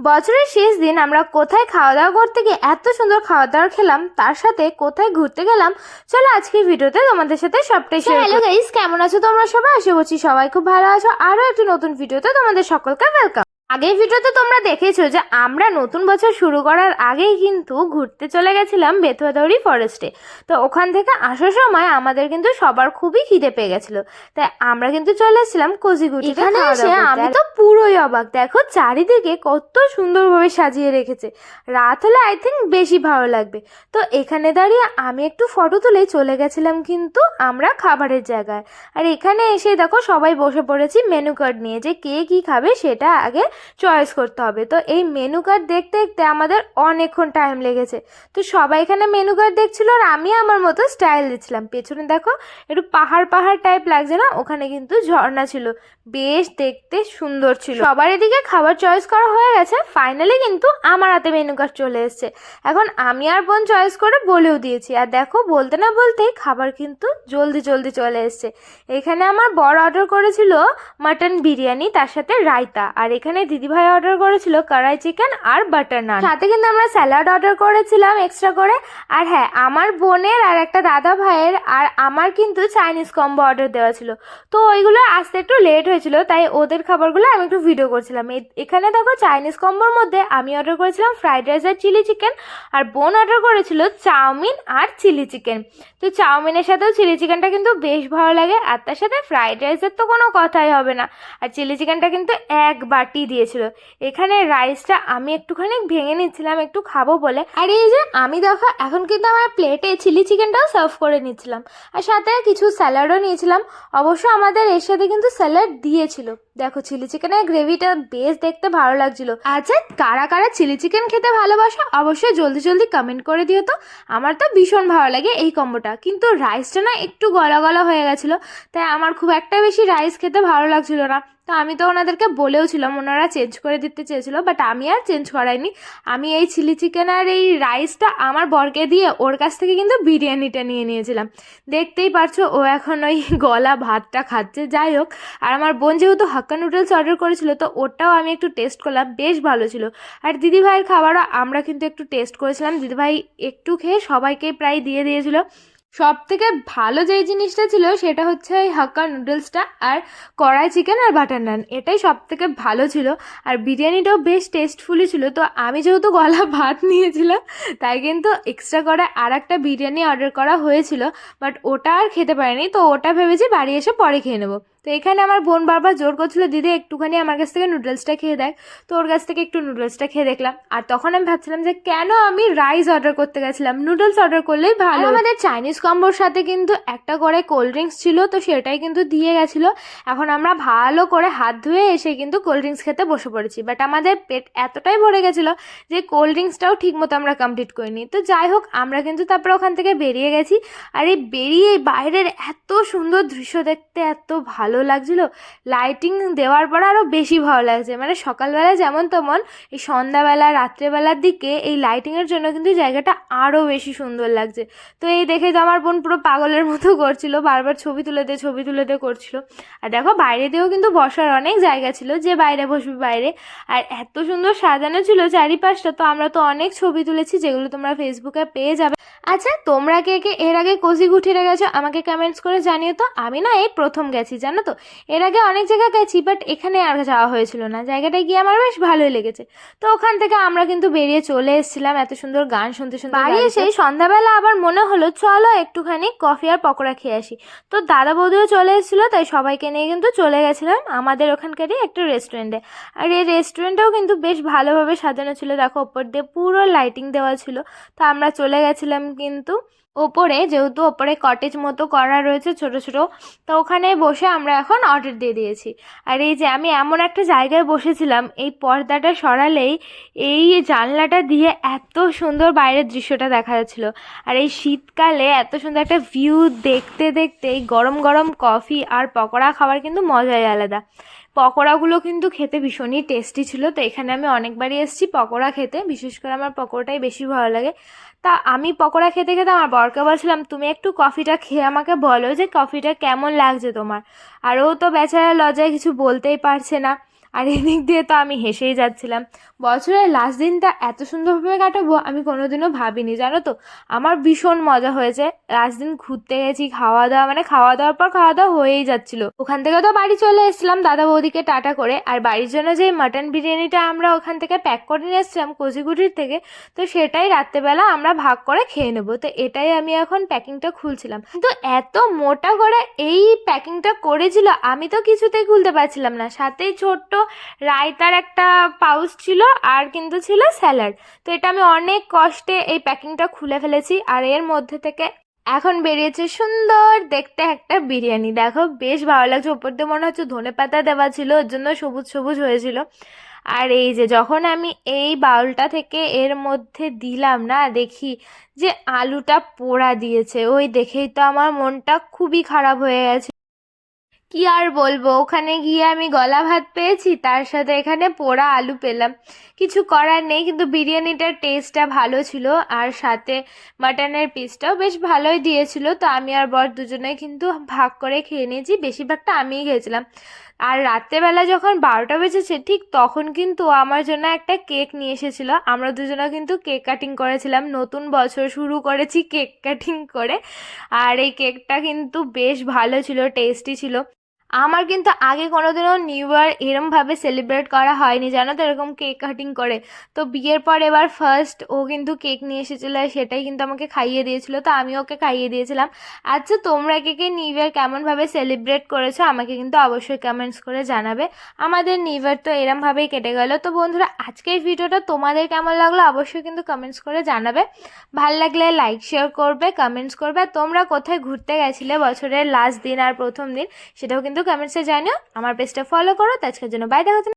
বছরের শেষ দিন আমরা কোথায় খাওয়া দাওয়া করতে গিয়ে এত সুন্দর খাওয়া দাওয়া খেলাম তার সাথে কোথায় ঘুরতে গেলাম চলো আজকের ভিডিওতে তোমাদের সাথে সবটাই শেয়ার হ্যালো গাইস কেমন আছো তোমরা সবাই? আশা করছি সবাই খুব ভালো আছো। আরও একটি নতুন ভিডিওতে তোমাদের সকলকে ওয়েলকাম আগের ভিডিওতে তোমরা দেখেছ যে আমরা নতুন বছর শুরু করার আগেই কিন্তু ঘুরতে চলে গেছিলাম বেথুয়াদৌড়ি ফরেস্টে তো ওখান থেকে আসার সময় আমাদের কিন্তু সবার খুবই খিদে পেয়ে গেছিল। তাই আমরা কিন্তু চলে এসেছিলাম এখানে এসে আমি তো পুরোই অবাক। দেখো চারিদিকে কত সুন্দরভাবে সাজিয়ে রেখেছে। রাত হলে আই থিঙ্ক বেশি ভালো লাগবে। তো এখানে দাঁড়িয়ে আমি একটু ফটো তুলে চলে গেছিলাম কিন্তু আমরা খাবারের জায়গায়। আর এখানে এসে দেখো সবাই বসে পড়েছি মেনু কার্ড নিয়ে যে কে কি খাবে সেটা আগে চয়েস করতে হবে। তো এই মেনু কার্ড দেখতে দেখতে আমাদের অনেকক্ষণ টাইম লেগেছে। তো সবাই এখানে মেনু কার্ড দেখছিল আর আমি আমার মতো স্টাইল দিচ্ছিলাম। পেছনে দেখো একটু পাহাড় পাহাড় টাইপ লাগছে না? ওখানে কিন্তু ঝর্ণা ছিল। বেশ দেখতে সুন্দর ছিল। সবার এদিকে খাবার চয়েস করা হয়ে গেছে। ফাইনালি কিন্তু আমার হাতে মেনু কার্ড চলে এসেছে। এখন আমি আর বোন চয়েস করে বলেও দিয়েছি। আর দেখো বলতে না বলতেই খাবার কিন্তু জলদি জলদি চলে এসেছে। এখানে আমার বড় অর্ডার করেছিল মাটন বিরিয়ানি, তার সাথে রায়তা। আর এখানে দিদিভাই অর্ডার করেছিল কড়াই চিকেন আর বাটার নান সাথে কিন্তু আমরা স্যালাড অর্ডার করেছিলাম এক্সট্রা করে। আর হ্যাঁ আমার বোনের আর একটা দাদা ভাইয়ের আর আমার কিন্তু চাইনিজ কম্বো অর্ডার দেওয়া ছিল। তো ওইগুলো আসতে একটু লেট হয়েছিল, তাই ওদের খাবারগুলো আমি একটু ভিডিও করছিলাম। এখানে দেখো চাইনিজ কম্বোর মধ্যে আমি অর্ডার করেছিলাম ফ্রাইড রাইস আর চিলি চিকেন আর বোন অর্ডার করেছিল চাউমিন আর চিলি চিকেন তো চাউমিনের সাথেও চিলি চিকেনটা কিন্তু বেশ ভালো লাগে, আর তার সাথে ফ্রাইড রাইসের তো কোনো কথাই হবে না। আর চিলি চিকেনটা কিন্তু এক বাটি দিয়েছিল। এখানে রাইসটা আমি একটুখানি ভেঙে নিচ্ছিলাম, একটু খাব বলে। আর এই যে, আমি দেখো, এখন কিন্তু আমার প্লেটে চিলি চিকেনটাও সার্ভ করে নিচ্ছিলাম। আর সাথে কিছু স্যালাডও নিয়েছিলাম। অবশ্য আমাদের এর সাথে কিন্তু স্যালাড দিয়েছিল। দেখো চিলি চিকেনের গ্রেভিটা বেশ দেখতে ভালো লাগছিল। আচ্ছা কারা কারা চিলি চিকেন খেতে ভালোবাসো, অবশ্যই জলদি জলদি কমেন্ট করে দিও তো। আমার তো ভীষণ ভালো লাগে এই কম্বোটা কিন্তু রাইসটা না একটু গলা গলা হয়ে গেছিল। তাই আমার খুব একটা বেশি রাইস খেতে ভালো লাগছিল না। তো আমি তো ওনাদেরকে বলেও ছিলাম ওনারা চেঞ্জ করে দিতে চেয়েছিল বাট আমি আর চেঞ্জ করাইনি। আমি এই চিলি চিকেন আর এই রাইসটা আমার বরকে দিয়ে ওর কাছ থেকে কিন্তু বিরিয়ানিটা নিয়ে নিয়েছিলাম। দেখতেই পারছ, ও এখন ওই গলা ভাতটা খাচ্ছে। যাই হোক, আর আমার বোন যেহেতু হাক্কা নুডলস অর্ডার করেছিল, তো ওটাও আমি একটু টেস্ট করলাম, বেশ ভালো ছিল। আর দিদিভাইয়ের খাবারও আমরা কিন্তু একটু টেস্ট করেছিলাম। দিদিভাই একটু খেয়ে সবাইকে প্রায় দিয়ে দিয়েছিল। সব থেকে ভালো যেই জিনিসটা ছিল সেটা হচ্ছে ওই হাক্কা নুডলসটা আর কড়াই চিকেন আর বাটার নান। এটাই সব থেকে ভালো ছিল। আর বিরিয়ানিটাও বেশ টেস্টফুলি ছিল। তো আমি যেহেতু গলা ভাত নিয়েছিলাম, তাই কিন্তু এক্সট্রা করে আর একটা বিরিয়ানি অর্ডার করা হয়েছিল বাট ওটা আর খেতে পারিনি। তো ওটা ভেবেছি বাড়ি এসে পরে খেয়ে নেব। তো এখানে আমার বোন বারবার জোর করছিল দিদি একটুখানি আমার কাছ থেকে নুডলসটা খেয়ে দেখ। তো ওর কাছ থেকে একটু নুডলসটা খেয়ে দেখলাম। আর তখন আমি ভাবছিলাম যে কেন আমি রাইস অর্ডার করতে গেছিলাম? নুডলস অর্ডার করলেই ভালো আমাদের চাইনিজ কম্বোর সাথে কিন্তু একটা করে কোল্ড ড্রিঙ্কস ছিল তো সেটাই কিন্তু দিয়ে গেছিল। এখন আমরা ভালো করে হাত ধুয়ে এসে কিন্তু কোল্ড ড্রিঙ্কস খেতে বসে পড়েছি। বাট আমাদের পেট এতটাই ভরে গেছিল যে কোল্ড ড্রিঙ্কসটাও ঠিক মতো আমরা কমপ্লিট করিনি। তো যাই হোক আমরা কিন্তু তারপরে ওখান থেকে বেরিয়ে গেছি। আর এই বেরিয়ে বাইরের এত সুন্দর দৃশ্য দেখতে এত ভালো লাগছিল। লাইটিং দেওয়ার পর আরও বেশি ভালো লাগছে। মানে সকালবেলা যেমন তেমন এই সন্ধ্যাবেলা, রাত্রেবেলার দিকে এই লাইটিংয়ের জন্য কিন্তু জায়গাটা আরও বেশি সুন্দর লাগছে। তো এই দেখে তো আমার বোন পুরো পাগলের মতো করছিল, বারবার ছবি তুলে দে, ছবি তুলে দে করছিল। আর দেখো বাইরে দিয়েও কিন্তু বসার অনেক জায়গা ছিল, যে বাইরে বসবি বাইরে। আর এত সুন্দর সাজানো ছিল চারিপাশটা, তো আমরা তো অনেক ছবি তুলেছি, যেগুলো তোমরা ফেসবুকে পেয়ে যাবে। আচ্ছা তোমরা কে কে এর আগে কোচিঘুটিরে গেছো আমাকে কমেন্টস করে জানিও তো। আমি না এই প্রথম গেছি, জানো? তো? এর আগে অনেক জায়গায় গেছি বাট এখানে আর যাওয়া হয়েছিল না। জায়গাটায় গিয়ে আমার বেশ ভালোই লেগেছে। তো ওখান থেকে আমরা কিন্তু বেরিয়ে চলে এসেছিলাম এত সুন্দর গান শুনতে শুনতে বাড়ি এসে সন্ধ্যাবেলা আবার মনে হলো চলো একটুখানি কফি আর পকোড়া খেয়ে আসি। তো দাদা বৌদিও চলে এসেছিল তাই সবাইকে নিয়ে কিন্তু চলে গেছিলাম আমাদের ওখানকারই একটা রেস্টুরেন্টে আর এই রেস্টুরেন্টটাও কিন্তু বেশ ভালোভাবে সাজানো ছিল। দেখো ওপর দিয়ে পুরো লাইটিং দেওয়া ছিল। তো আমরা চলে গেছিলাম কিন্তু ওপরে, যেহেতু ওপরে কটেজ মতো করা রয়েছে ছোট ছোট, তো ওখানে বসে আমরা এখন অর্ডার দিয়ে দিয়েছি। আর এই যে আমি এমন একটা জায়গায় বসেছিলাম, এই পর্দাটা সরালেই এই জানলাটা দিয়ে এত সুন্দর বাইরের দৃশ্যটা দেখা যাচ্ছিল। আর এই শীতকালে এত সুন্দর একটা ভিউ দেখতে দেখতে এই গরম গরম কফি আর পকোড়া খাওয়ার কিন্তু মজাই আলাদা। পকোড়াগুলো কিন্তু খেতে ভীষণই টেস্টি ছিল, তো এখানে আমি অনেকবারই এসেছি পকোড়া খেতে, বিশেষ করে আমার পকোড়াটাই বেশি ভালো লাগে। তা আমি পকোড়া খেতে খেতে আমার বরকে বলছিলাম, তুমি একটু কফিটা খেয়ে আমাকে বলো যে কফিটা কেমন লাগছে তোমার? আরও তো বেচারা লজায় কিছু বলতেই পারছে না। আর এদিক দিয়ে তো আমি হেসেই যাচ্ছিলাম। বছরের লাস্ট দিনটা এত সুন্দরভাবে কাটাবো আমি কোনোদিনও ভাবিনি, জানো তো? আমার ভীষণ মজা হয়েছে। লাস্ট দিন ঘুরতে গেছি, খাওয়া দাওয়া মানে খাওয়া দাওয়ার পর খাওয়া দাওয়া হয়েই যাচ্ছিল। ওখান থেকে তো বাড়ি চলে এসেছিলাম দাদা বৌদিকে টাটা করে। আর বাড়ির জন্য যে মাটন বিরিয়ানিটা আমরা ওখান থেকে প্যাক করে নিয়ে এসেছিলাম কচিগুটির থেকে, তো সেটাই রাত্রেবেলা আমরা ভাগ করে খেয়ে নেব। তো এটাই আমি এখন প্যাকিংটা খুলছিলাম। কিন্তু এত মোটা করে এই প্যাকিংটা করেছিল, আমি তো কিছুতেই খুলতে পারছিলাম না। সাথেই ছোট্ট রায়তার একটা পাউচ ছিল আর কিন্তু ছিল স্যালাড। তো এটা আমি অনেক কষ্টে এই প্যাকিংটা খুলে ফেলেছি আর এর মধ্যে থেকে এখন বেরিয়েছে সুন্দর দেখতে একটা বিরিয়ানি। দেখো, বেশ ভালো লাগছে। ওপর দিয়ে মনে হচ্ছে ধনে পাতা দেওয়া ছিল, ওর জন্য সবুজ সবুজ হয়েছিল। আর এই যে যখন আমি এই বাউলটা থেকে এর মধ্যে দিলাম না, দেখি যে আলুটা পোড়া দিয়েছে। ওই দেখেই তো আমার মনটা খুবই খারাপ হয়ে গেছে। কি আর বলব? ওখানে গিয়ে আমি গলা ভাত পেয়েছি, তার সাথে এখানে পোড়া আলু পেলাম। কিছু করার নেই, কিন্তু বিরিয়ানিটার টেস্টটা ভালো ছিল, আর সাথে মাটনের পিসটাও বেশ ভালোই দিয়েছিল। তো আমি আর বর দুজনে কিন্তু ভাগ করে খেয়ে নিয়েছি, বেশিরভাগটা আমিই খেয়েছিলাম। আর রাত্রেবেলা যখন বারোটা বেজেছে, ঠিক তখন কিন্তু আমার জন্য একটা কেক নিয়ে এসেছিল। আমরা দুজনে কিন্তু কেক কাটিং করেছিলাম, নতুন বছর শুরু করেছি কেক কাটিং করে। আর এই কেকটা কিন্তু বেশ ভালো ছিল টেস্টি ছিল। আমার কিন্তু আগে কোনোদিনও নিউ ইয়ার এরমভাবে সেলিব্রেট করা হয়নি, জানো তো? এরকম কেক কাটিং করে। তো বিয়ের পর এবার ফার্স্ট ও কিন্তু কেক নিয়ে এসেছিল সেটাই কিন্তু আমাকে খাইয়ে দিয়েছিল। তো আমি ওকে খাইয়ে দিয়েছিলাম। আচ্ছা তোমরা কে কে নিউ ইয়ার কেমনভাবে সেলিব্রেট করেছ আমাকে কিন্তু অবশ্যই কমেন্টস করে জানাবে। আমাদের নিউ ইয়ার তো এরমভাবেই কেটে গেল। তো বন্ধুরা, আজকের ভিডিওটা তোমাদের কেমন লাগল অবশ্যই কিন্তু কমেন্টস করে জানাবে। ভালো লাগলে লাইক শেয়ার করবে কমেন্টস করবে। তোমরা কোথায় ঘুরতে গেছিলে বছরের লাস্ট দিন আর প্রথম দিন, সেটাও কিন্তু কমেন্টসে জানিও আমার পেজটা ফলো করো তো আজকের জন্য বাই দেখা